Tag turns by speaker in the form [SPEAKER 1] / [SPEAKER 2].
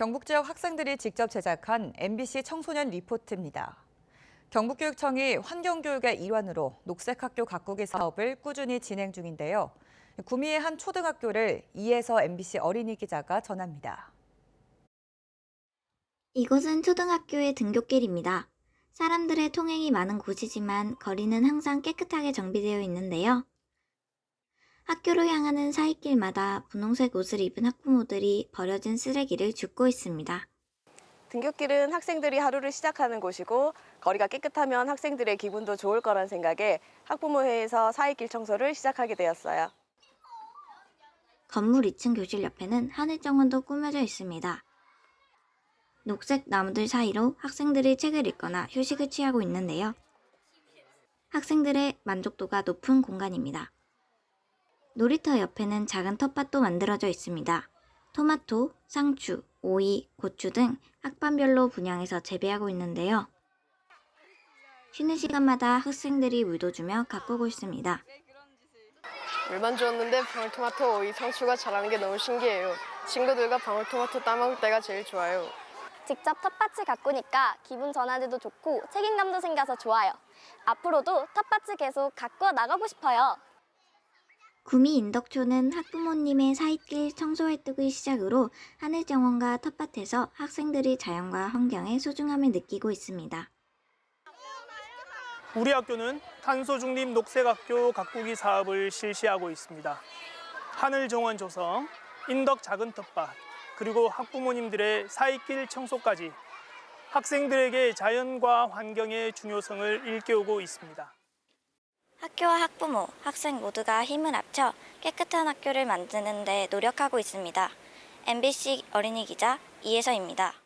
[SPEAKER 1] 경북 지역 학생들이 직접 제작한 MBC 청소년 리포트입니다. 경북교육청이 환경교육의 일환으로 녹색학교 가꾸기 사업을 꾸준히 진행 중인데요. 구미의 한 초등학교를 이에서 MBC 어린이 기자가 전합니다.
[SPEAKER 2] 이곳은 초등학교의 등굣길입니다. 사람들의 통행이 많은 곳이지만 거리는 항상 깨끗하게 정비되어 있는데요. 학교로 향하는 사이길마다 분홍색 옷을 입은 학부모들이 버려진 쓰레기를 줍고 있습니다.
[SPEAKER 3] 등굣길은 학생들이 하루를 시작하는 곳이고 거리가 깨끗하면 학생들의 기분도 좋을 거란 생각에 학부모회에서 사이길 청소를 시작하게 되었어요.
[SPEAKER 2] 건물 2층 교실 옆에는 하늘 정원도 꾸며져 있습니다. 녹색 나무들 사이로 학생들이 책을 읽거나 휴식을 취하고 있는데요. 학생들의 만족도가 높은 공간입니다. 놀이터 옆에는 작은 텃밭도 만들어져 있습니다. 토마토, 상추, 오이, 고추 등 학반별로 분양해서 재배하고 있는데요. 쉬는 시간마다 학생들이 물도 주며 가꾸고 있습니다.
[SPEAKER 4] 물만 주었는데 방울토마토, 오이, 상추가 자라는 게 너무 신기해요. 친구들과 방울토마토 따먹을 때가 제일 좋아요.
[SPEAKER 5] 직접 텃밭을 가꾸니까 기분 전환에도 좋고 책임감도 생겨서 좋아요. 앞으로도 텃밭을 계속 가꾸어 나가고 싶어요.
[SPEAKER 2] 구미 인덕초는 학부모님의 사이길 청소 활동을 시작으로 하늘정원과 텃밭에서 학생들이 자연과 환경의 소중함을 느끼고 있습니다.
[SPEAKER 6] 우리 학교는 탄소 중립 녹색학교 가꾸기 사업을 실시하고 있습니다. 하늘 정원 조성, 인덕 작은 텃밭, 그리고 학부모님들의 사이길 청소까지 학생들에게 자연과 환경의 중요성을 일깨우고 있습니다.
[SPEAKER 2] 학교와 학부모, 학생 모두가 힘을 합쳐 깨끗한 학교를 만드는 데 노력하고 있습니다. MBC 어린이 기자 이혜서입니다.